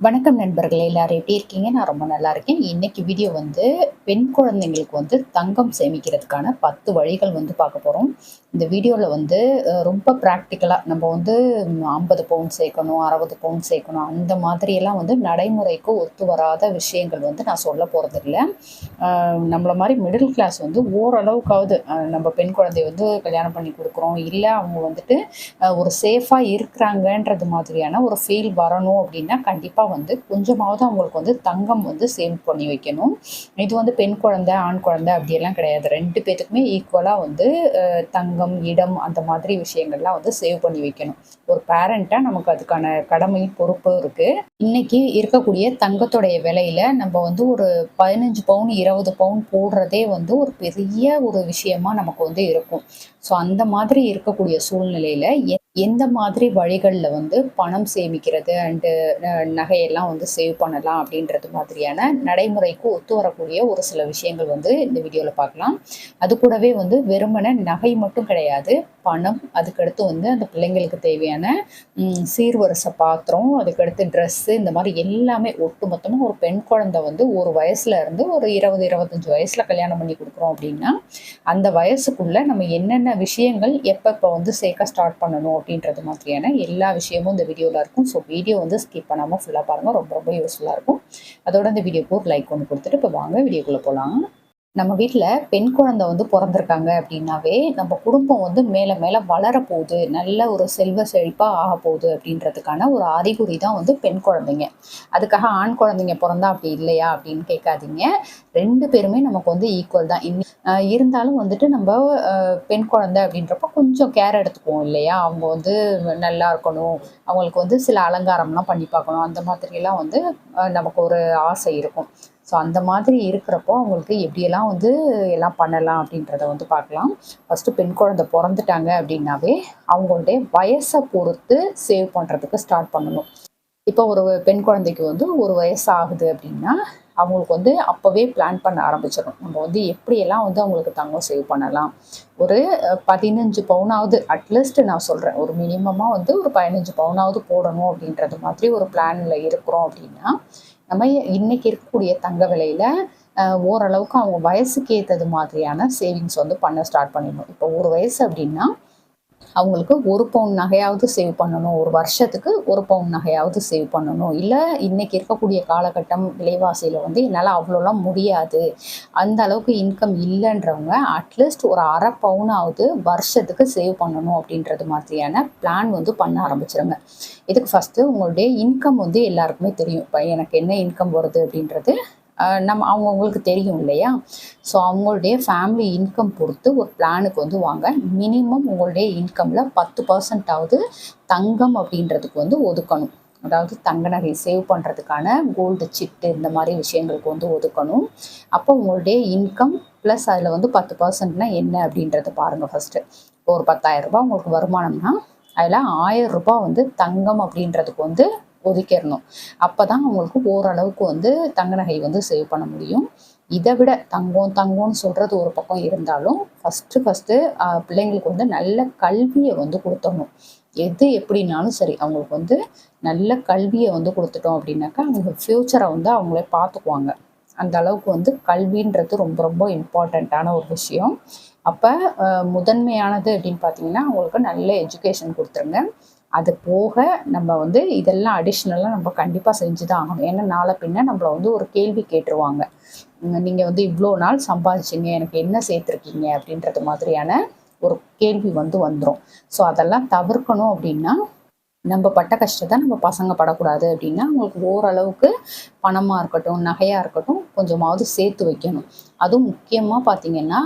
வணக்கம் நண்பர்களே எல்லாரும் எப்படி இருக்கீங்க? நான் ரொம்ப நல்லா இருக்கேன். இன்னைக்கு வீடியோ வந்து பெண் குழந்தைங்களுக்கு வந்து தங்கம் சேமிக்கிறதுக்கான பத்து வழிகள் வந்து பார்க்க போகிறோம் இந்த வீடியோவில் வந்து ரொம்ப ப்ராக்டிக்கலாக நம்ம வந்து ஐம்பது பவுன் சேர்க்கணும் அறுபது பவுன் சேர்க்கணும் அந்த மாதிரியெல்லாம் வந்து நடைமுறைக்கு ஒத்து வராத விஷயங்கள் வந்து நான் சொல்ல போகிறதில்ல நம்மளை மாதிரி மிடில் கிளாஸ் வந்து ஓரளவுக்காவது நம்ம பெண் குழந்தைய வந்து கல்யாணம் பண்ணி கொடுக்குறோம். இல்லை அவங்க வந்துட்டு ஒரு சேஃபாக இருக்கிறாங்கன்றது மாதிரியான ஒரு ஃபீல் வரணும் அப்படின்னா கண்டிப்பாக வந்து கொஞ்சமாவது அவங்களுக்கு வந்து தங்கம் வந்து சேவ் பண்ணி வைக்கணும். இது வந்து பெண் குழந்தை ஆண் குழந்தை அப்படியெல்லாம் கிடையாது. ரெண்டு பேத்துக்குமே ஈக்குவலாக வந்து தங்கம் இடம் அந்த மாதிரி விஷயங்கள்லாம் வந்து சேவ் பண்ணி வைக்கணும். ஒரு பேரண்ட்டாக நமக்கு அதுக்கான கடமை பொறுப்பு இருக்குது இன்னைக்கு இருக்கக்கூடிய தங்கத்துடைய விலையில நம்ம வந்து ஒரு பதினஞ்சு பவுன் இருபது பவுன் போடுறதே வந்து ஒரு பெரிய ஒரு விஷயமா நமக்கு வந்து இருக்கும். ஸோ அந்த மாதிரி இருக்கக்கூடிய சூழ்நிலையில எந்த மாதிரி வழிகளில் வந்து பணம் சேமிக்கிறது அண்டு நகையெல்லாம் வந்து சேவ் பண்ணலாம் அப்படின்றது மாதிரியான நடைமுறைக்கு ஒத்து வரக்கூடிய ஒரு சில விஷயங்கள் வந்து இந்த வீடியோவில் பார்க்கலாம். அது கூடவே வந்து வெறுமனே நகை மட்டும் கிடையாது பணம் அதுக்கடுத்து வந்து அந்த பிள்ளைங்களுக்கு தேவையான சீர்வரிசை பாத்திரம் அதுக்கடுத்து ட்ரெஸ்ஸு இந்த மாதிரி எல்லாமே ஒட்டு மொத்தமாக ஒரு பெண் குழந்தை வந்து ஒரு வயசுல இருந்து ஒரு இருபது இருபத்தஞ்சு வயசில் கல்யாணம் பண்ணி கொடுக்குறோம் அப்படின்னா அந்த வயசுக்குள்ளே நம்ம என்னென்ன விஷயங்கள் எப்பப்போ வந்து சேர்க்க ஸ்டார்ட் பண்ணணும் அப்படின்றது மாதிரியான எல்லா விஷயமும் இந்த வீடியோவில் இருக்கும். ஸோ வீடியோ வந்து ஸ்கிப் பண்ணாமல் ஃபுல்லாக பாருங்கள் ரொம்ப ரொம்ப யூஸ்ஃபுல்லாக இருக்கும். அதோட இந்த வீடியோக்கு ஒரு லைக் ஒன்று கொடுத்துட்டு இப்போ வாங்க வீடியோக்குள்ளே போகலாம் நம்ம வீட்டில் பெண் குழந்தை வந்து பிறந்திருக்காங்க அப்படின்னாவே நம்ம குடும்பம் வந்து மேலே மேலே வளரப்போகுது. நல்ல ஒரு செல்வ செழிப்பாக ஆக போகுது அப்படின்றதுக்கான ஒரு அறிகுறி தான் வந்து பெண் குழந்தைங்க. அதுக்காக ஆண் குழந்தைங்க பிறந்தா அப்படி இல்லையா அப்படின்னு கேட்காதீங்க. ரெண்டு பேருமே நமக்கு வந்து ஈக்குவல் தான். இன் இருந்தாலும் வந்துட்டு நம்ம பெண் குழந்தை அப்படின்றப்ப கொஞ்சம் கேர் எடுத்துக்குவோம் இல்லையா? அவங்க வந்து நல்லா இருக்கணும். அவங்களுக்கு வந்து சில அலங்காரம்லாம் பண்ணி பார்க்கணும். அந்த மாதிரிலாம் வந்து நமக்கு ஒரு ஆசை இருக்கும். ஸோ அந்த மாதிரி இருக்கிறப்போ அவங்களுக்கு எப்படியெல்லாம் வந்து எல்லாம் பண்ணலாம் அப்படின்றத வந்து பார்க்கலாம். ஃபஸ்ட்டு பெண் குழந்தை பிறந்துட்டாங்க அப்படின்னாவே அவங்களுடைய வயசை பொறுத்து சேவ் பண்ணுறதுக்கு ஸ்டார்ட் பண்ணணும். இப்போ ஒரு பெண் குழந்தைக்கு வந்து ஒரு வயசு ஆகுது அப்படின்னா அவங்களுக்கு வந்து அப்போவே பிளான் பண்ண ஆரம்பிச்சிடும் நம்ம வந்து எப்படியெல்லாம் வந்து அவங்களுக்கு தங்கம் சேவ் பண்ணலாம்? ஒரு பதினஞ்சு பவுனாவது அட்லீஸ்ட் நான் சொல்கிறேன் ஒரு மினிமமாக வந்து ஒரு பதினஞ்சு பவுனாவது போடணும் அப்படின்றது மாதிரி ஒரு பிளானில் இருக்கிறோம் அப்படின்னா நம்ம இன்னைக்கு இருக்கக்கூடிய தங்க விலையில ஓரளவுக்கு அவங்க வயசுக்கு ஏற்றது மாதிரியான சேவிங்ஸ் வந்து பண்ண ஸ்டார்ட் பண்ணிடணும். இப்போ ஒரு வயசு அப்படின்னா அவங்களுக்கு ஒரு பவுன் நகையாவது சேவ் பண்ணணும். ஒரு வருஷத்துக்கு ஒரு பவுன் நகையாவது சேவ் பண்ணணும். இல்லை இன்னைக்கு இருக்கக்கூடிய காலகட்டம் விலைவாசியில் வந்து என்னால் அவ்வளோலாம் முடியாது. அந்த அளவுக்கு இன்கம் இல்லைன்றவங்க அட்லீஸ்ட் ஒரு அரை பவுனாவது வருஷத்துக்கு சேவ் பண்ணணும் அப்படின்றது மாதிரியான பிளான் வந்து பண்ண ஆரம்பிச்சிருங்க. இதுக்கு ஃபஸ்ட்டு உங்களுடைய இன்கம் வந்து எல்லாருக்குமே தெரியும். இப்போ எனக்கு என்ன இன்கம் வருது அப்படின்றது நம்ம அவங்கவுங்களுக்கு தெரியும் இல்லையா? ஸோ அவங்களுடைய ஃபேமிலி இன்கம் பொறுத்து ஒரு பிளானுக்கு வந்து வாங்க. மினிமம் உங்களுடைய இன்கமில் பத்து பர்சன்டாவது தங்கம் அப்படின்றதுக்கு வந்து ஒதுக்கணும். அதாவது தங்க நகை சேவ் பண்ணுறதுக்கான கோல்டு சிட்டு இந்த மாதிரி விஷயங்களுக்கு வந்து ஒதுக்கணும். அப்போ உங்களுடைய இன்கம் ப்ளஸ் அதில் வந்து பத்து பர்சன்ட்னா என்ன அப்படின்றத பாருங்கள் ஃபஸ்ட்டு ஒரு பத்தாயிரம் ரூபாய் உங்களுக்கு வருமானம்னா அதில் ஆயிரம் ரூபாய் வந்து தங்கம் அப்படின்றதுக்கு வந்து கொதிக்கிறணும் அப்போ தான் அவங்களுக்கு ஓரளவுக்கு வந்து தங்க நகை வந்து சேவ் பண்ண முடியும். இதை விட தங்கம் தங்கம்னு சொல்கிறது ஒரு பக்கம் இருந்தாலும் ஃபஸ்ட்டு ஃபஸ்ட்டு பிள்ளைங்களுக்கு வந்து நல்ல கல்வியை வந்து கொடுத்துடணும். எது எப்படினாலும் சரி அவங்களுக்கு வந்து நல்ல கல்வியை வந்து கொடுத்துட்டோம் அப்படின்னாக்கா அவங்க ஃப்யூச்சரை வந்து அவங்களே பார்த்துக்குவாங்க. அந்த அளவுக்கு வந்து கல்வின்றது ரொம்ப ரொம்ப இம்பார்ட்டண்ட்டான ஒரு விஷயம். அப்போ முதன்மையானது அப்படின்னு பார்த்தீங்கன்னா அவங்களுக்கு நல்ல எஜுகேஷன் கொடுத்துருங்க. அது போக நம்ம வந்து இதெல்லாம் அடிஷ்னலாக நம்ம கண்டிப்பாக செஞ்சு தான் ஆகணும். ஏன்னா நாளை பின்ன நம்மளை வந்து ஒரு கேள்வி கேட்டுருவாங்க. நீங்கள் வந்து இவ்வளோ நாள் சம்பாதிச்சிங்க எனக்கு என்ன சேர்த்துருக்கீங்க அப்படின்றது மாதிரியான ஒரு கேள்வி வந்து வந்துடும் ஸோ அதெல்லாம் தவிர்க்கணும் அப்படின்னா நம்ம பட்ட கஷ்டத்தை நம்ம பசங்க படக்கூடாது அப்படின்னா அவங்களுக்கு ஓரளவுக்கு பணமாக இருக்கட்டும் நகையாக இருக்கட்டும் கொஞ்சமாவது சேர்த்து வைக்கணும். அதுவும் முக்கியமாக பார்த்தீங்கன்னா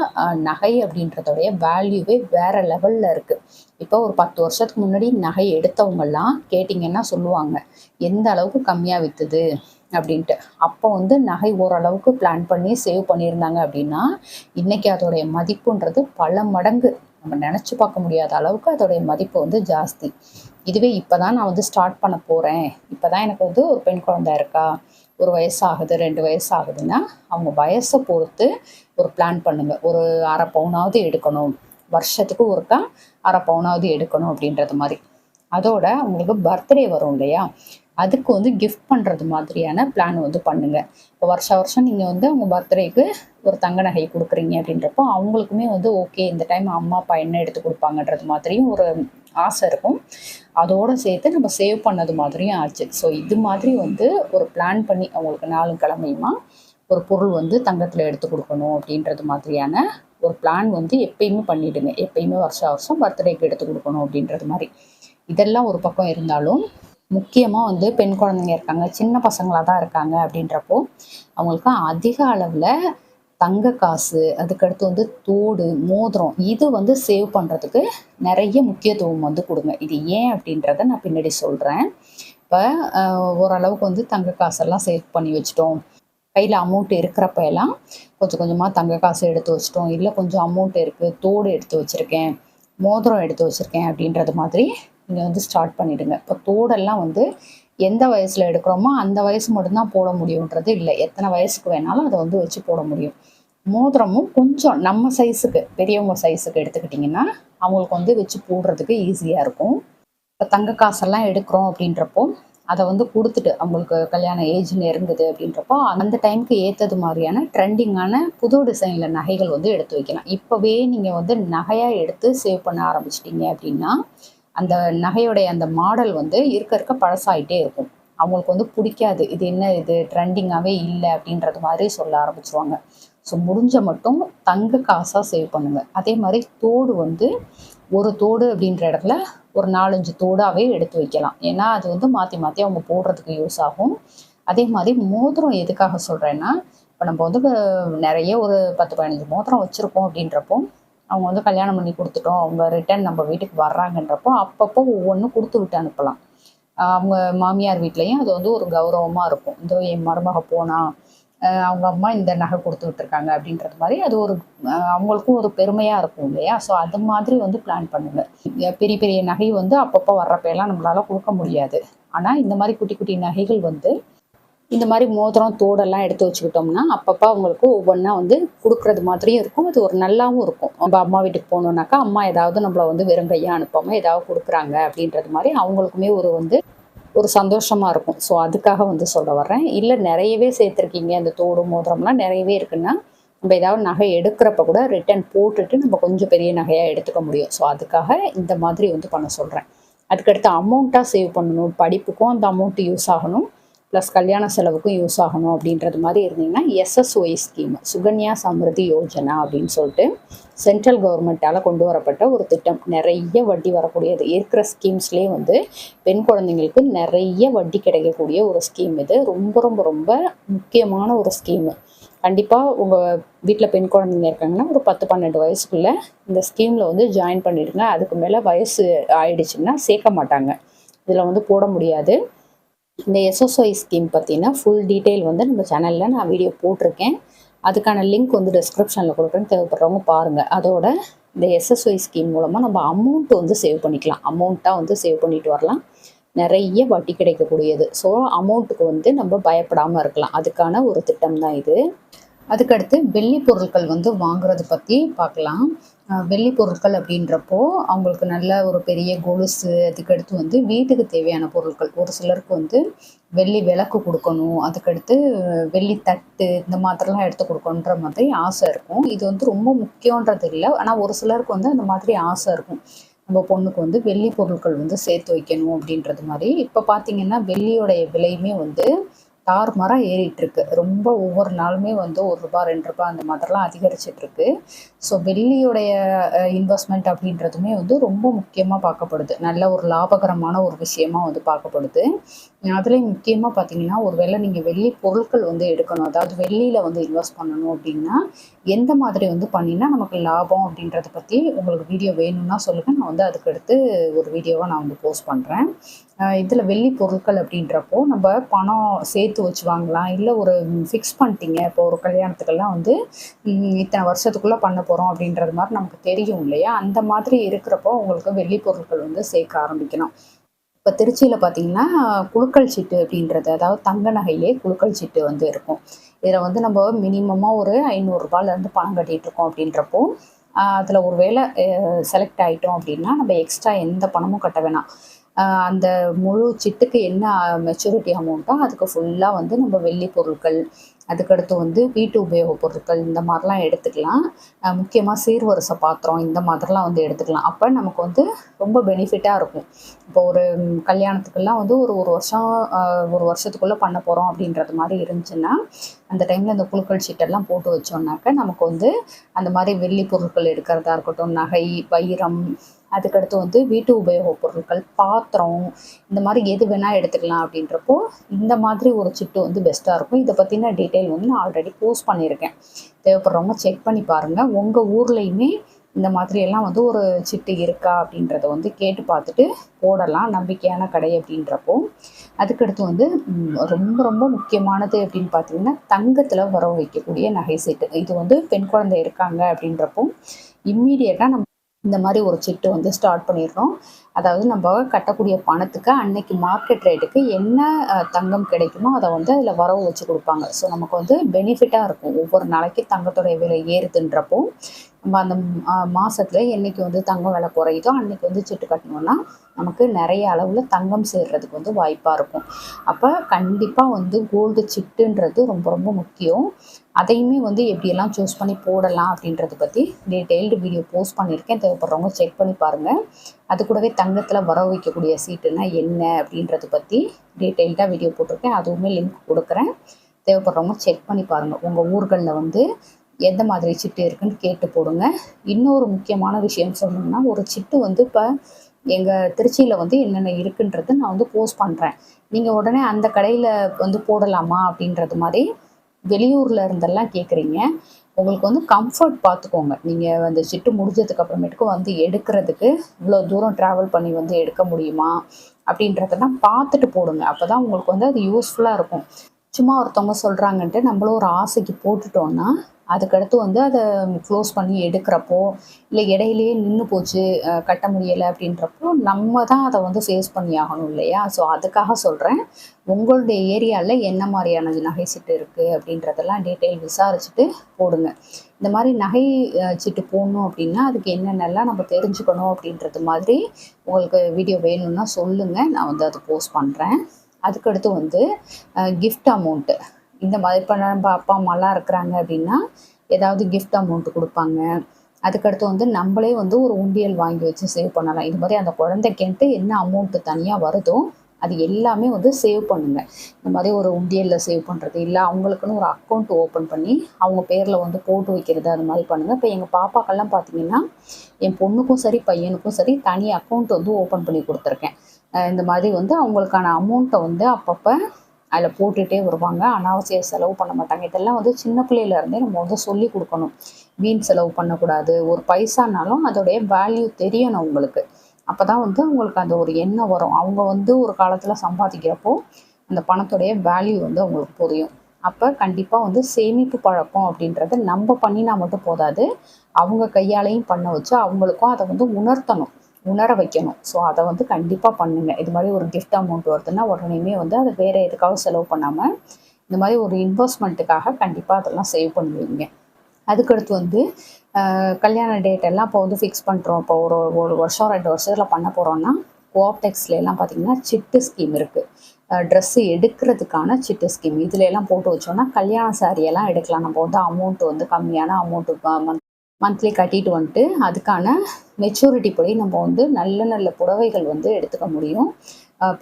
நகை அப்படின்றதோடைய வேல்யூவே வேற லெவலில் இருக்குது இப்போ ஒரு பத்து வருஷத்துக்கு முன்னாடி நகை எடுத்தவங்கெல்லாம் கேட்டிங்கன்னா சொல்லுவாங்க எந்த அளவுக்கு கம்மியாக விற்றுது அப்படின்ட்டு. அப்போ வந்து நகை ஓரளவுக்கு பிளான் பண்ணி சேவ் பண்ணியிருந்தாங்க அப்படின்னா இன்றைக்கி அதோடைய மதிப்புன்றது பல மடங்கு நம்ம நினச்சி பார்க்க முடியாத அளவுக்கு அதோடைய மதிப்பு வந்து ஜாஸ்தி. இதுவே இப்போ தான் நான் வந்து ஸ்டார்ட் பண்ண போகிறேன் இப்போ தான் எனக்கு வந்து ஒரு பெண் குழந்தை இருக்கா? ஒரு வயசு ஆகுது ரெண்டு வயசாகுதுன்னா அவங்க வயசை பொறுத்து ஒரு பிளான் பண்ணுங்க. ஒரு அரை பவுனாவது எடுக்கணும். வருஷத்துக்கு ஒருக்கா அரை பவுனாவது எடுக்கணும் அப்படின்றது மாதிரி. அதோட அவங்களுக்கு பர்த்டே வரும் இல்லையா? அதுக்கு வந்து கிஃப்ட் பண்ணுறது மாதிரியான பிளான் வந்து பண்ணுங்கள் இப்போ வருஷ வருஷம் நீங்கள் வந்து அவங்க பர்த்டேக்கு ஒரு தங்க நகை கொடுக்குறீங்க அப்படின்றப்போ அவங்களுக்குமே வந்து ஓகே இந்த டைம் அம்மா அப்பா என்ன எடுத்து கொடுப்பாங்கன்றது மாதிரியும் ஒரு ஆசை இருக்கும். அதோடு சேர்த்து நம்ம சேவ் பண்ணது மாதிரியும் ஆச்சு. ஸோ இது மாதிரி வந்து ஒரு பிளான் பண்ணி அவங்களுக்கு நாலு கிழமையுமா ஒரு பொருள் வந்து தங்கத்தில் எடுத்து கொடுக்கணும் அப்படின்றது மாதிரியான ஒரு பிளான் வந்து எப்பயுமே பண்ணிவிடுங்க எப்பயுமே வருஷம் வருஷம் பர்த்டேக்கு எடுத்து கொடுக்கணும் அப்படின்றது மாதிரி. இதெல்லாம் ஒரு பக்கம் இருந்தாலும் முக்கியமாக வந்து பெண் குழந்தைங்க இருக்காங்க சின்ன பசங்களாக தான் இருக்காங்க அப்படின்றப்போ அவங்களுக்கு அதிக அளவில் தங்க காசு அதுக்கடுத்து வந்து தோடு மோதிரம் இது வந்து சேவ் பண்ணுறதுக்கு நிறைய முக்கியத்துவம் வந்து கொடுங்க. இது ஏன் அப்படின்றத நான் பின்னாடி சொல்கிறேன் இப்போ ஓரளவுக்கு வந்து தங்க காசெல்லாம் சேவ் பண்ணி வச்சிட்டோம். கையில் அமௌண்ட் இருக்கிறப்ப எல்லாம் கொஞ்சம் கொஞ்சமாக தங்க காசு எடுத்து வச்சிட்டோம். இல்லை கொஞ்சம் அமௌண்ட் இருக்குது தோடு எடுத்து வச்சுருக்கேன் மோதிரம் எடுத்து வச்சுருக்கேன் அப்படின்றது மாதிரி நீங்கள் வந்து ஸ்டார்ட் பண்ணிவிடுங்க இப்போ தோடெல்லாம் வந்து எந்த வயசில் எடுக்கிறோமோ அந்த வயசு மட்டும்தான் போட முடியுன்றது இல்லை. எத்தனை வயசுக்கு வேணாலும் அதை வந்து வச்சு போட முடியும். மோதிரமும் கொஞ்சம் நம்ம சைஸுக்கு பெரியவங்க சைஸுக்கு எடுத்துக்கிட்டிங்கன்னா அவங்களுக்கு வந்து வச்சு போடுறதுக்கு ஈஸியாக இருக்கும். இப்போ தங்க காசெல்லாம் எடுக்கிறோம் அப்படின்றப்போ அதை வந்து கொடுத்துட்டு அவங்களுக்கு கல்யாண ஏஜ் நெருங்குது அப்படின்றப்போ அந்த டைமுக்கு ஏற்றது மாதிரியான ட்ரெண்டிங்கான புது டிசைனில் நகைகள் வந்து எடுத்து வைக்கலாம். இப்போவே நீங்கள் வந்து நகையாக எடுத்து சேவ் பண்ண ஆரம்பிச்சிட்டிங்க அப்படின்னா அந்த நகையுடைய அந்த மாடல் வந்து இருக்க இருக்க பழசாயிட்டே இருக்கும். அவங்களுக்கு வந்து பிடிக்காது. இது என்ன இது ட்ரெண்டிங்காகவே இல்லை அப்படின்றது மாதிரி சொல்ல ஆரம்பிச்சுவாங்க ஸோ முடிஞ்ச மட்டும் தங்க காசாக சேவ் பண்ணுங்கள் அதே மாதிரி தோடு வந்து ஒரு தோடு அப்படின்ற இடத்துல ஒரு நாலஞ்சு தோடாகவே எடுத்து வைக்கலாம். ஏன்னா அது வந்து மாற்றி மாற்றி அவங்க போடுறதுக்கு யூஸ் ஆகும். அதே மாதிரி மோதிரம் எதுக்காக சொல்கிறேன்னா இப்போ நம்ம வந்து நிறைய ஒரு பத்து பதினஞ்சு மோதிரம் வச்சுருக்கோம் அப்படின்றப்போ அவங்க வந்து கல்யாணம் பண்ணி கொடுத்துட்டோம். அவங்க ரிட்டர்ன் நம்ம வீட்டுக்கு வர்றாங்கன்றப்போ அப்பப்போ ஒவ்வொன்றும் கொடுத்து விட்டு அனுப்பலாம். அவங்க மாமியார் வீட்லேயும் அது வந்து ஒரு கௌரவமாக இருக்கும். இந்த என் மருமக போனால் அவங்க அம்மா இந்த நகை கொடுத்து விட்டுருக்காங்க அப்படின்றது மாதிரி அது ஒரு அவங்களுக்கும் ஒரு பெருமையாக இருக்கும் இல்லையா? ஸோ அது மாதிரி வந்து பிளான் பண்ணுங்கள் பெரிய பெரிய நகை வந்து அப்பப்போ வர்றப்பெல்லாம் நம்மளால் கொடுக்க முடியாது. ஆனால் இந்த மாதிரி குட்டி குட்டி நகைகள் வந்து இந்த மாதிரி மோதிரம் தோடெல்லாம் எடுத்து வச்சுக்கிட்டோம்னா அப்பப்போ அவங்களுக்கு ஒவ்வொன்றா வந்து கொடுக்குறது மாதிரியும் இருக்கும். அது ஒரு நல்லாவும் இருக்கும். நம்ம அம்மா வீட்டுக்கு போகணுன்னாக்கா அம்மா ஏதாவது நம்மளை வந்து வெறும் கையாக அனுப்பாமல் ஏதாவது கொடுக்குறாங்க அப்படின்றது மாதிரி அவங்களுக்குமே ஒரு வந்து ஒரு சந்தோஷமாக இருக்கும். ஸோ அதுக்காக வந்து சொல்ல வர்றேன். இல்லை நிறையவே சேர்த்துருக்கீங்க. அந்த தோடு மோதிரம்லாம் நிறையவே இருக்குன்னா நம்ம ஏதாவது நகை எடுக்கிறப்ப கூட ரிட்டர்ன் போட்டுட்டு நம்ம கொஞ்சம் பெரிய நகையாக எடுத்துக்க முடியும். ஸோ அதுக்காக இந்த மாதிரி வந்து பண்ண சொல்கிறேன் அதுக்கடுத்து அமௌண்ட்டாக சேவ் பண்ணணும். படிப்புக்கும் அந்த அமௌண்ட்டு யூஸ் ஆகணும். ப்ளஸ் கல்யாண செலவுக்கும் யூஸ் ஆகணும் அப்படின்றது மாதிரி இருந்தீங்கன்னா எஸ்எஸ்ஒய் ஸ்கீம் சுகன்யா சமிருதி யோஜனா அப்படின்னு சொல்லிட்டு சென்ட்ரல் கவர்மெண்ட்டால் கொண்டு வரப்பட்ட ஒரு திட்டம். நிறைய வட்டி வரக்கூடியது. இருக்கிற ஸ்கீம்ஸ்லேயே வந்து பெண் குழந்தைங்களுக்கு நிறைய வட்டி கிடைக்கக்கூடிய ஒரு ஸ்கீம் இது. ரொம்ப ரொம்ப ரொம்ப முக்கியமான ஒரு ஸ்கீமு கண்டிப்பாக உங்கள் வீட்டில் பெண் குழந்தைங்க இருக்காங்கன்னா ஒரு பத்து பன்னெண்டு வயசுக்குள்ளே இந்த ஸ்கீமில் வந்து ஜாயின் பண்ணிடுங்க. அதுக்கு மேலே வயசு ஆயிடுச்சுன்னா சேர்க்க மாட்டாங்க. இதில் வந்து போட முடியாது. இந்த எஸ்எஸ்ஒய் ஸ்கீம் பார்த்தீங்கன்னா ஃபுல் டீட்டெயில் வந்து நம்ம சேனலில் நான் வீடியோ போட்டிருக்கேன். அதுக்கான லிங்க் வந்து டிஸ்கிரிப்ஷனில் கொடுக்குறேன். தேவைப்படுறவங்க பாருங்கள் அதோட இந்த எஸ்எஸ்ஒய் ஸ்கீம் மூலமாக நம்ம அமௌண்ட் வந்து சேவ் பண்ணிக்கலாம். அமௌண்ட்டாக வந்து சேவ் பண்ணிட்டு வரலாம். நிறைய வட்டி கிடைக்கக்கூடியது. ஸோ அமௌண்ட்டுக்கு வந்து நம்ம பயப்படாமல் இருக்கலாம். அதுக்கான ஒரு திட்டம் தான் இது. அதுக்கடுத்து வெள்ளி பொருட்கள் வந்து வாங்குறது பற்றி பார்க்கலாம். வெள்ளி பொருட்கள் அப்படின்றப்போ அவங்களுக்கு நல்ல ஒரு பெரிய கொலுசு அதுக்கடுத்து வந்து வீட்டுக்கு தேவையான பொருட்கள். ஒரு சிலருக்கு வந்து வெள்ளி விளக்கு கொடுக்கணும் அதுக்கடுத்து வெள்ளி தட்டு இந்த மாதிரிலாம் எடுத்து கொடுக்கணுன்ற மாதிரி ஆசை இருக்கும். இது வந்து ரொம்ப முக்கியன்றது இல்லை. ஆனால் ஒரு சிலருக்கு வந்து அந்த மாதிரி ஆசை இருக்கும். நம்ம பொண்ணுக்கு வந்து வெள்ளி பொருட்கள் வந்து சேர்த்து வைக்கணும் அப்படின்றது மாதிரி. இப்போ பார்த்தீங்கன்னா வெள்ளியோடைய விலையுமே வந்து தாறுமாறாக ஏறிட்டுருக்கு. ரொம்ப ஒவ்வொரு நாளுமே வந்து ஒரு ரூபா ரெண்டு ரூபா அந்த மாதிரிலாம் அதிகரிச்சிட்ருக்கு ஸோ வெள்ளியுடைய இன்வெஸ்ட்மெண்ட் அப்படின்றதுமே வந்து ரொம்ப முக்கியமாக பார்க்கப்படுது. நல்ல ஒரு லாபகரமான ஒரு விஷயமா வந்து பார்க்கப்படுது. அதுலேயும் முக்கியமாக பார்த்தீங்கன்னா ஒரு வேளை நீங்கள் வெள்ளி பொருட்கள் வந்து எடுக்கணும். அதாவது வெள்ளியில் வந்து இன்வெஸ்ட் பண்ணணும் அப்படின்னா எந்த மாதிரி வந்து பண்ணினா நமக்கு லாபம் அப்படின்றத பற்றி உங்களுக்கு வீடியோ வேணும்னா சொல்லுங்கள் நான் வந்து அதுக்கு அடுத்து ஒரு வீடியோவாக நான் வந்து போஸ்ட் பண்ணுறேன் இதில் வெள்ளி பொருட்கள் அப்படின்றப்போ நம்ம பணம் சேர்த்து வச்சு வாங்கலாம். இல்லை ஒரு ஃபிக்ஸ் பண்ணிட்டீங்க. இப்போ ஒரு கல்யாணத்துக்கெல்லாம் வந்து இத்தனை வருஷத்துக்குள்ளே பண்ண போகிறோம் அப்படின்றது மாதிரி நமக்கு தெரியும் இல்லையா? அந்த மாதிரி இருக்கிறப்போ உங்களுக்கு வெள்ளி பொருட்கள் வந்து சேர்க்க ஆரம்பிக்கணும். இப்போ திருச்சியில் பார்த்தீங்கன்னா குழுக்கள் சீட்டு அப்படின்றது அதாவது தங்க நகையிலே குழுக்கள் சீட்டு வந்து இருக்கும். இதில் வந்து நம்ம மினிமமாக ஒரு ஐநூறுரூபாலேருந்து பணம் கட்டிகிட்டு இருக்கோம் அப்படின்றப்போ அதில் ஒரு வேளை செலக்ட் ஆகிட்டோம் அப்படின்னா நம்ம எக்ஸ்ட்ரா எந்த பணமும் கட்ட வேணாம். அந்த முழு சிட்டுக்கு என்ன மெச்சூரிட்டி அமௌண்ட்டோ அதுக்கு ஃபுல்லாக வந்து நம்ம வெள்ளி பொருட்கள் அதுக்கடுத்து வந்து வீட்டு உபயோகப் பொருட்கள் இந்த மாதிரிலாம் எடுத்துக்கலாம். முக்கியமாக சீர்வரிசை பாத்திரம் இந்த மாதிரிலாம் வந்து எடுத்துக்கலாம். அப்போ நமக்கு வந்து ரொம்ப பெனிஃபிட்டாக இருக்கும். இப்போ ஒரு கல்யாணத்துக்கெல்லாம் வந்து ஒரு ஒரு வருஷம் ஒரு வருஷத்துக்குள்ளே பண்ண போகிறோம் அப்படின்றது மாதிரி இருந்துச்சுன்னா அந்த டைமில் இந்த குழுக்கள் சீட்டெல்லாம் போட்டு வச்சோம்னாக்க நமக்கு வந்து அந்த மாதிரி வெள்ளி பொருட்கள் எடுக்கிறதா இருக்கட்டும் நகை வைரம் அதுக்கடுத்து வந்து வீட்டு உபயோகப் பொருட்கள் பாத்திரம் இந்த மாதிரி எது வேணால் எடுத்துக்கலாம் அப்படின்றப்போ இந்த மாதிரி ஒரு சிட்டு வந்து பெஸ்ட்டாக இருக்கும். இதை பற்றின டீட்டெயில் வந்து நான் ஆல்ரெடி போஸ்ட் பண்ணியிருக்கேன். தேவைப்படுறவங்க செக் பண்ணி பாருங்கள் உங்கள் ஊர்லேயுமே இந்த மாதிரியெல்லாம் வந்து ஒரு சிட்டு இருக்கா அப்படின்றத வந்து கேட்டு பார்த்துட்டு போடலாம். நம்பிக்கையான கடை அப்படின்றப்போ. அதுக்கடுத்து வந்து ரொம்ப ரொம்ப முக்கியமானது அப்படின்னு பார்த்தீங்கன்னா தங்கத்தில் வர வைக்கக்கூடிய நகை சீட்டு. இது வந்து பெண் குழந்தை இருக்காங்க அப்படின்றப்போ இம்மீடியட்டாக நம்ம இந்த மாதிரி ஒரு சிட்டு வந்து ஸ்டார்ட் பண்ணிடுறோம். அதாவது நம்ம கட்டக்கூடிய பணத்துக்கு அன்னைக்கு மார்க்கெட் ரேட்டுக்கு என்ன தங்கம் கிடைக்குமோ அதை வந்து அதில் வரவு வச்சு கொடுப்பாங்க. ஸோ நமக்கு வந்து பெனிஃபிட்டாக இருக்கும். ஒவ்வொரு நாளைக்கு தங்கத்துடைய விலை ஏறுதுன்றப்போ நம்ம அந்த மாதத்தில் என்னைக்கு வந்து தங்கம் விலை குறையுதோ அன்னைக்கு வந்து சிட்டு கட்டணும்னா நமக்கு நிறைய அளவில் தங்கம் சேர்றதுக்கு வந்து வாய்ப்பாக இருக்கும். அப்போ கண்டிப்பாக வந்து கோல்டு சிட்டுன்றது ரொம்ப ரொம்ப முக்கியம். அதையுமே வந்து எப்படியெல்லாம் சூஸ் பண்ணி போடலாம் அப்படின்றத பற்றி டீட்டெயில்டு வீடியோ போஸ்ட் பண்ணியிருக்கேன். தேவைப்படுறவங்க செக் பண்ணி பாருங்கள் அது கூடவே தங்கத்தில் வர வைக்கக்கூடிய சீட்டுனா என்ன அப்படின்றத பற்றி டீட்டெயில்டாக வீடியோ போட்டிருக்கேன். அதுவுமே லிங்க் கொடுக்குறேன். தேவைப்படுறவங்க செக் பண்ணி பாருங்கள் உங்கள் ஊர்களில் வந்து எந்த மாதிரி சிட்டு இருக்குன்னு கேட்டு போடுங்க. இன்னொரு முக்கியமான விஷயம் சொல்லணும்னா ஒரு சிட்டு வந்து இப்போ எங்கள் திருச்சியில் வந்து என்னென்ன இருக்குன்றது நான் வந்து போஸ்ட் பண்ணுறேன் நீங்கள் உடனே அந்த கடையில் வந்து போடலாமா அப்படின்றது மாதிரி வெளியூரில் இருந்தெல்லாம் கேட்குறீங்க உங்களுக்கு வந்து கம்ஃபர்ட் பார்த்துக்கோங்க நீங்கள் அந்த சிட்டு முடிஞ்சதுக்கு அப்புறமேட்டுக்கு வந்து எடுக்கிறதுக்கு இவ்வளோ தூரம் ட்ராவல் பண்ணி வந்து எடுக்க முடியுமா அப்படின்றதெல்லாம் பார்த்துட்டு போடுங்க. அப்போ தான் உங்களுக்கு வந்து அது யூஸ்ஃபுல்லாக இருக்கும். சும்மா ஒருத்தவங்க சொல்கிறாங்கன்ட்டு நம்மளும் ஒரு ஆசைக்கு போட்டுட்டோம்னா அதுக்கடுத்து வந்து அதை க்ளோஸ் பண்ணி எடுக்கிறப்போ இல்லை இடையிலேயே நின்று போச்சு கட்ட முடியலை அப்படின்றப்போ நம்ம தான் அதை வந்து ஃபேஸ் பண்ணி ஆகணும் இல்லையா? ஸோ அதுக்காக சொல்கிறேன் உங்களுடைய ஏரியாவில் என்ன மாதிரியான நகை சீட்டு இருக்குது அப்படின்றதெல்லாம் டீட்டெயில் விசாரிச்சுட்டு போடுங்க. இந்த மாதிரி நகை சிட்டு சீட்டு போடணும் அப்படின்னா அதுக்கு என்னென்னலாம் நம்ம தெரிஞ்சுக்கணும் அப்படின்றது மாதிரி உங்களுக்கு வீடியோ வேணும்னா சொல்லுங்கள் நான் வந்து அதை போஸ்ட் பண்ணுறேன் அதுக்கடுத்து வந்து கிஃப்ட் அமௌண்ட்டு இந்த மாதிரி இப்போ நம்ம அப்பா அம்மாலாம் இருக்கிறாங்க அப்படின்னா ஏதாவது கிஃப்ட் அமௌண்ட் கொடுப்பாங்க. அதுக்கடுத்து வந்து நம்மளே வந்து ஒரு உண்டியல் வாங்கி வச்சு சேவ் பண்ணலாம். இது மாதிரி அந்த குழந்தைக்கேன்ட்டு என்ன அமௌண்ட்டு தனியாக வருதோ அது எல்லாமே வந்து சேவ் பண்ணுங்கள் இந்த மாதிரி ஒரு உண்டியலில் சேவ் பண்ணுறது இல்லை அவங்களுக்குன்னு ஒரு அக்கௌண்ட் ஓப்பன் பண்ணி அவங்க பேரில் வந்து போட்டு வைக்கிறது அது மாதிரி பண்ணுங்கள் இப்போ எங்கள் பாப்பாக்கெல்லாம் பார்த்தீங்கன்னா என் பொண்ணுக்கும் சரி பையனுக்கும் சரி தனி அக்கௌண்ட் வந்து ஓப்பன் பண்ணி கொடுத்துருக்கேன். இந்த மாதிரி வந்து அவங்களுக்கான அமௌண்ட்டை வந்து அப்பப்போ அதில் போட்டுகிட்டே வருவாங்க. அனாவசிய செலவு பண்ண மாட்டாங்க. இதெல்லாம் வந்து சின்ன பிள்ளையிலேருந்தே நம்ம வந்து சொல்லி கொடுக்கணும். வீண் செலவு பண்ணக்கூடாது. ஒரு பைசானாலும் அதோடைய வேல்யூ தெரியணும் அவங்களுக்கு அப்போ தான் வந்து அவங்களுக்கு அந்த ஒரு எண்ணம் வரும். அவங்க வந்து ஒரு காலத்தில் சம்பாதிக்கிறப்போ அந்த பணத்தோடைய வேல்யூ வந்து அவங்களுக்கு புரியும். அப்போ கண்டிப்பாக வந்து சேமிப்பு பழக்கம் அப்படின்றது நம்ம பண்ணினா மட்டும் போதாது. அவங்க கையாலையும் பண்ண வச்சு அவங்களுக்கும் அதை வந்து உணர்த்தணும். உணர வைக்கணும். ஸோ அதை வந்து கண்டிப்பாக பண்ணுங்கள் இது மாதிரி ஒரு கிஃப்ட் அமௌண்ட் வருதுன்னா உடனேயுமே வந்து அதை வேறு எதுக்காக செலவு பண்ணாமல் இந்த மாதிரி ஒரு இன்வெஸ்ட்மெண்ட்டுக்காக கண்டிப்பாக அதெல்லாம் சேவ் பண்ணுவீங்க. அதுக்கடுத்து வந்து கல்யாண டேட் எல்லாம் இப்போ வந்து ஃபிக்ஸ் பண்ணுறோம் இப்போ ஒரு ஒரு வருஷம் ரெண்டு வருஷத்தில் பண்ண போகிறோன்னா கோஆப்டெக்ஸ்ல எல்லாம் பார்த்தீங்கன்னா சிட்டு ஸ்கீம் இருக்குது ட்ரெஸ்ஸு எடுக்கிறதுக்கான சிட்டு ஸ்கீம் இதுல எல்லாம் போட்டு வச்சோன்னா கல்யாண சாரியெல்லாம் எடுக்கலாம். நம்ம வந்து அமௌண்ட் வந்து கம்மியான அமௌண்ட்டு மந்த்லி கட்டிட்டு வந்துட்டு அதுக்கான மெச்சூரிட்டி படி நம்ம வந்து நல்ல நல்ல புடவைகள் வந்து எடுத்துக்க முடியும்.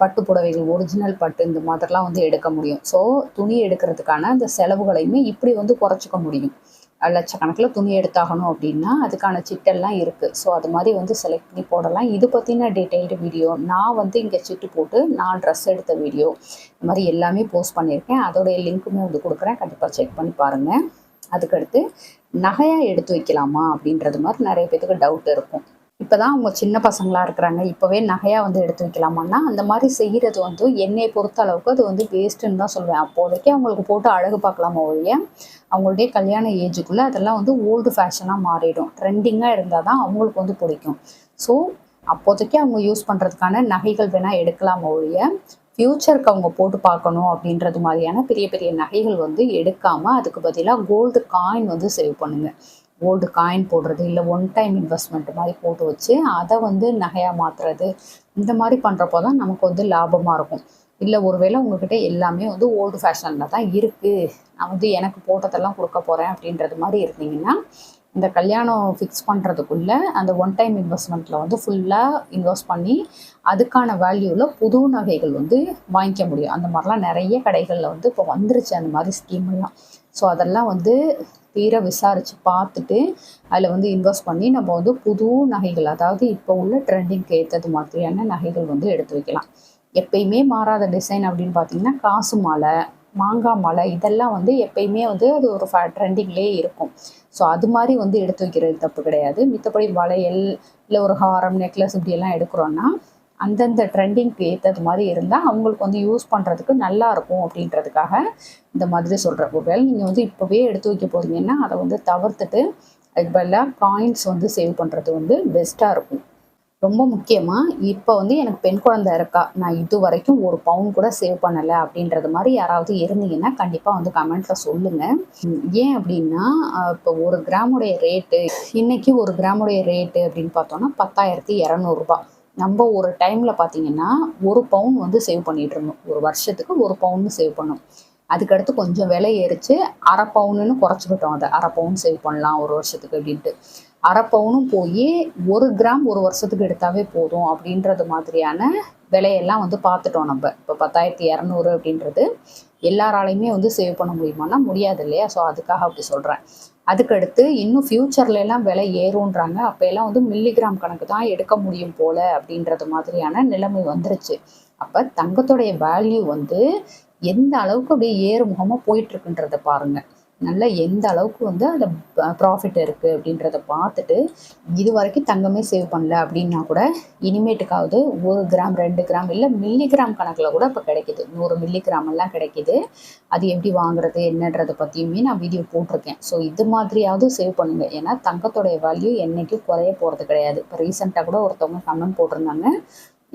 பட்டு புடவைகள் ஒரிஜினல் பட்டு இந்த மாதிரிலாம் வந்து எடுக்க முடியும். ஸோ துணி எடுக்கிறதுக்கான அந்த செலவுகளையுமே இப்படி வந்து குறைச்சிக்க முடியும். லட்சக்கணக்கில் துணி எடுத்தாகணும் அப்படின்னா அதுக்கான சிட்டெல்லாம் இருக்குது ஸோ அது மாதிரி வந்து செலக்ட் பண்ணி போடலாம். இது பற்றின டீட்டெயில்டு வீடியோ நான் வந்து இங்கே சிட்டு போட்டு நான் ட்ரெஸ் எடுத்த வீடியோ இந்த மாதிரி எல்லாமே போஸ்ட் பண்ணியிருக்கேன். அதோடைய லிங்க்குமே வந்து கொடுக்குறேன். கண்டிப்பாக செக் பண்ணி பாருங்கள் அதுக்கடுத்து நகையாக எடுத்து வைக்கலாமா அப்படின்றது மாதிரி நிறைய பேத்துக்கு டவுட் இருக்கும். இப்போ தான் அவங்க சின்ன பசங்களாக இருக்கிறாங்க. இப்போவே நகையாக வந்து எடுத்து வைக்கலாமான்னா அந்த மாதிரி செய்கிறது வந்து என்னை பொறுத்த அளவுக்கு அது வந்து வேஸ்ட்டுன்னு தான் சொல்லுவேன். அப்போதைக்கு அவங்களுக்கு போட்டு அழகு பார்க்கலாமா ஒழிய அவங்களுடைய கல்யாண ஏஜுக்குள்ளே அதெல்லாம் வந்து ஓல்டு ஃபேஷனாக மாறிடும். ட்ரெண்டிங்காக இருந்தால் தான் அவங்களுக்கு வந்து பிடிக்கும். ஸோ அப்போதைக்கு அவங்க யூஸ் பண்ணுறதுக்கான நகைகள் வேணால் எடுக்கலாம் ஒழிய ஃப்யூச்சருக்கு அவங்க போட்டு பார்க்கணும் அப்படின்றது மாதிரியான பெரிய பெரிய நகைகள் வந்து எடுக்காமல் அதுக்கு பதிலாக கோல்டு காயின் வந்து சேவ் பண்ணுங்கள் கோல்டு காயின் போடுறது இல்லை ஒன் டைம் இன்வெஸ்ட்மெண்ட் மாதிரி போட்டு வச்சு அதை வந்து நகையாக மாற்றுறது இந்த மாதிரி பண்ணுறப்போ தான் நமக்கு வந்து லாபமாக இருக்கும். இல்லை ஒருவேளை உங்ககிட்ட எல்லாமே வந்து ஓல்டு ஃபேஷனில் தான் இருக்குது நான் வந்து எனக்கு போட்டதெல்லாம் கொடுக்க போகிறேன் அப்படின்றது மாதிரி இருந்தீங்கன்னா இந்த கல்யாணம் ஃபிக்ஸ் பண்ணுறதுக்குள்ளே அந்த ஒன் டைம் இன்வெஸ்ட்மெண்ட்டில் வந்து ஃபுல்லாக இன்வெஸ்ட் பண்ணி அதுக்கான வேல்யூவில் புது நகைகள் வந்து வாங்கிக்க முடியும். அந்த மாதிரிலாம் நிறைய கடைகளில் வந்து இப்போ வந்துருச்சு அந்த மாதிரி ஸ்கீம்லாம் ஸோ அதெல்லாம் வந்து தீர விசாரித்து பார்த்துட்டு அதில் வந்து இன்வெஸ்ட் பண்ணி நம்ம வந்து புது நகைகள் அதாவது இப்போ உள்ள ட்ரெண்டிங்க்கு ஏற்றது மாதிரியான நகைகள் வந்து எடுத்து வைக்கலாம். எப்பயுமே மாறாத டிசைன் அப்படின்னு பார்த்தீங்கன்னா காசு மாலை மாங்காய் மலை இதெல்லாம் வந்து எப்பயுமே வந்து அது ஒரு ஃப ட்ரெண்டிங்லேயே இருக்கும். ஸோ அது மாதிரி வந்து எடுத்து வைக்கிறது தப்பு கிடையாது. மித்தபடி வளையல் இல்லை ஒரு ஹாரம் நெக்லஸ் இப்படியெல்லாம் எடுக்கிறோன்னா அந்தந்த ட்ரெண்டிங்க்கு ஏற்றது மாதிரி இருந்தால் அவங்களுக்கு வந்து யூஸ் பண்ணுறதுக்கு நல்லா இருக்கும் அப்படின்றதுக்காக இந்த மாதிரி சொல்கிறேன் ஒருவேளை நீங்கள் வந்து இப்போவே எடுத்து வைக்க போகிறீங்கன்னா அதை வந்து தவிர்த்துட்டு அதுக்கு பதிலாக காயின்ஸ் வந்து சேவ் பண்ணுறது வந்து பெஸ்ட்டாக இருக்கும். ரொம்ப முக்கியமாக இப்போ வந்து எனக்கு பெண் குழந்தை இருக்கா நான் இது வரைக்கும் ஒரு பவுன் கூட சேவ் பண்ணலை அப்படின்றது மாதிரி யாராவது இருந்தீங்கன்னா கண்டிப்பாக வந்து கமெண்ட்டில் சொல்லுங்கள் ஏன் அப்படின்னா இப்போ ஒரு கிராமுடைய ரேட்டு இன்னைக்கு ஒரு கிராமுடைய ரேட்டு அப்படின்னு பார்த்தோன்னா பத்தாயிரத்தி இரநூறுபா நம்ம ஒரு டைமில் பார்த்தீங்கன்னா ஒரு பவுன் வந்து சேவ் பண்ணிட்டு இருந்தோம். ஒரு வருஷத்துக்கு ஒரு பவுன் சேவ் பண்ணோம். அதுக்கடுத்து கொஞ்சம் விலை ஏறிச்சு அரை பவுனுன்னு குறைச்சிக்கிட்டோம் அதை. அரை பவுன் சேவ் பண்ணலாம் ஒரு வருஷத்துக்கு அப்படின்ட்டு. அரை பவுனும் போய் ஒரு கிராம் ஒரு வருஷத்துக்கு எடுத்தாவே போதும் அப்படின்றது மாதிரியான விலையெல்லாம் வந்து பார்த்துட்டோம் நம்ம. இப்போ பத்தாயிரத்தி இரநூறு அப்படின்றது எல்லாராலையுமே வந்து சேவ் பண்ண முடியுமானா முடியாது இல்லையா? ஸோ அதுக்காக அப்படி சொல்கிறேன் அதுக்கடுத்து இன்னும் ஃப்யூச்சர்ல எல்லாம் விலை ஏறும்ன்றாங்க. அப்போ எல்லாம் வந்து மில்லிகிராம் கணக்கு தான் எடுக்க முடியும் போல அப்படின்றது மாதிரியான நிலைமை வந்துருச்சு. அப்போ தங்கத்துடைய வேல்யூ வந்து எந்த அளவுக்கு அப்படியே ஏறுமுகமாக போயிட்டு இருக்குன்றத பாருங்கள் நல்ல எந்த அளவுக்கு வந்து அதில் ப்ராஃபிட் இருக்குது அப்படின்றத பார்த்துட்டு இது வரைக்கும் தங்கமே சேவ் பண்ணல அப்படின்னா கூட இனிமேட்டுக்காவது ஒரு கிராம் ரெண்டு கிராம் இல்லை மில்லிகிராம் கணக்கில் கூட இப்போ கிடைக்குது. நூறு மில்லிகிராம் எல்லாம் கிடைக்குது. அது எப்படி வாங்குறது என்னன்றதை பற்றியுமே நான் வீடியோ போட்டிருக்கேன். ஸோ இது மாதிரியாவது சேவ் பண்ணுங்கள் ஏன்னா தங்கத்தோடைய வேல்யூ என்றைக்கும் குறைய போகிறது கிடையாது. இப்போ ரீசெண்டாக கூட ஒருத்தவங்க கமெண்ட் போட்டிருந்தாங்க.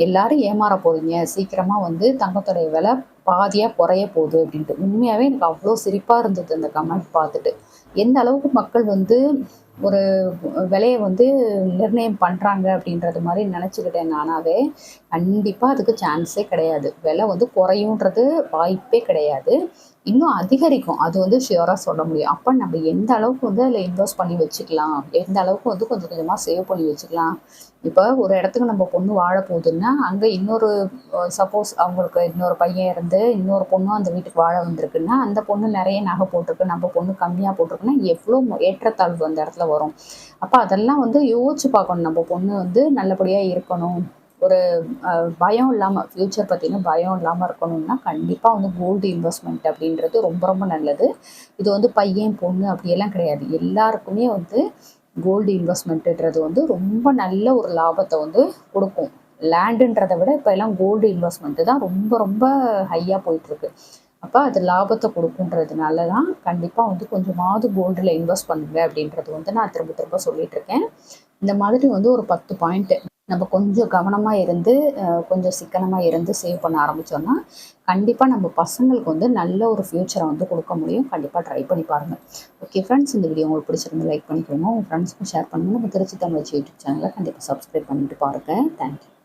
எல்லாரும் ஏமாற போறீங்க. சீக்கிரமாக வந்து தங்கத்துடைய விலை பாதியாக குறைய போகுது அப்படின்ட்டு. உண்மையாகவே எனக்கு அவ்வளோ சிரிப்பாக இருந்தது அந்த கமெண்ட் பார்த்துட்டு. எந்த அளவுக்கு மக்கள் வந்து ஒரு விலையை வந்து நிர்ணயம் பண்ணுறாங்க அப்படின்றது மாதிரி நினச்சிக்கிட்டேன் நானாவே. கண்டிப்பாக அதுக்கு சான்ஸே கிடையாது. விலை வந்து குறையுன்றது வாய்ப்பே கிடையாது. இன்னும் அதிகரிக்கும். அது வந்து ஷியோராக சொல்ல முடியும். அப்போ நம்ம எந்த அளவுக்கு வந்து அதில் இன்வெஸ்ட் பண்ணி வச்சுக்கலாம்? எந்த அளவுக்கு வந்து கொஞ்சம் கொஞ்சமாக சேவ் பண்ணி வச்சுக்கலாம்? இப்போ ஒரு இடத்துக்கு நம்ம பொண்ணு வாழ போகுதுன்னா அங்கே இன்னொரு சப்போஸ் அவங்களுக்கு இன்னொரு பையன் இருந்து இன்னொரு பொண்ணும் அந்த வீட்டுக்கு வாழ வந்திருக்குன்னா அந்த பொண்ணு நிறைய நகை போட்டிருக்கு. நம்ம பொண்ணு கம்மியாக போட்டிருக்குன்னா எவ்வளோ ஏற்றத்தாழ்வு அந்த இடத்துல வரும். அப்போ அதெல்லாம் வந்து யோசிச்சு பார்க்கணும். நம்ம பொண்ணு வந்து நல்லபடியாக இருக்கணும். ஒரு பயம் இல்லாமல் ஃப்யூச்சர் பற்றின பயம் இல்லாமல் இருக்கணும்னா கண்டிப்பாக வந்து கோல்டு இன்வெஸ்ட்மெண்ட் அப்படின்றது ரொம்ப ரொம்ப நல்லது. இது வந்து பையன் பொண்ணு அப்படியெல்லாம் கிடையாது. எல்லாருக்குமே வந்து கோல்டு இன்வெஸ்ட்மெண்ட்டுன்றது வந்து ரொம்ப நல்ல ஒரு லாபத்தை வந்து கொடுக்கும். லேண்டுன்றதை விட இப்போ எல்லாம் கோல்டு இன்வெஸ்ட்மெண்ட்டு தான் ரொம்ப ரொம்ப ஹையாக போயிட்டுருக்கு. அப்போ அது லாபத்தை கொடுக்குன்றதுனால தான் கண்டிப்பாக வந்து கொஞ்சமாவது கோல்டில் இன்வெஸ்ட் பண்ணுங்க அப்படின்றது வந்து நான் திரும்ப திரும்ப சொல்லிகிட்ருக்கேன் இந்த மாதிரி வந்து ஒரு பத்து பாயிண்ட்டு நம்ம கொஞ்சம் கவனமாக இருந்து கொஞ்சம் சிக்கனமாக இருந்து சேவ் பண்ண ஆரம்பித்தோன்னா கண்டிப்பாக நம்ம பசங்களுக்கு வந்து நல்ல ஒரு ஃப்யூச்சரை வந்து கொடுக்க முடியும். கண்டிப்பாக ட்ரை பண்ணி பாருங்கள் ஓகே ஃப்ரெண்ட்ஸ் இந்த வீடியோ உங்களுக்கு பிடிச்சிருந்து லைக் பண்ணிக்கோங்க. உங்கள் ஃப்ரெண்ட்ஸ்க்கும் ஷேர் பண்ணுங்கள் நம்ம திருச்சி தமிழ் யூடியூப் சேனலை கண்டிப்பாக சப்ஸ்கிரைப் பண்ணிட்டு பாருங்கள் தேங்க்யூ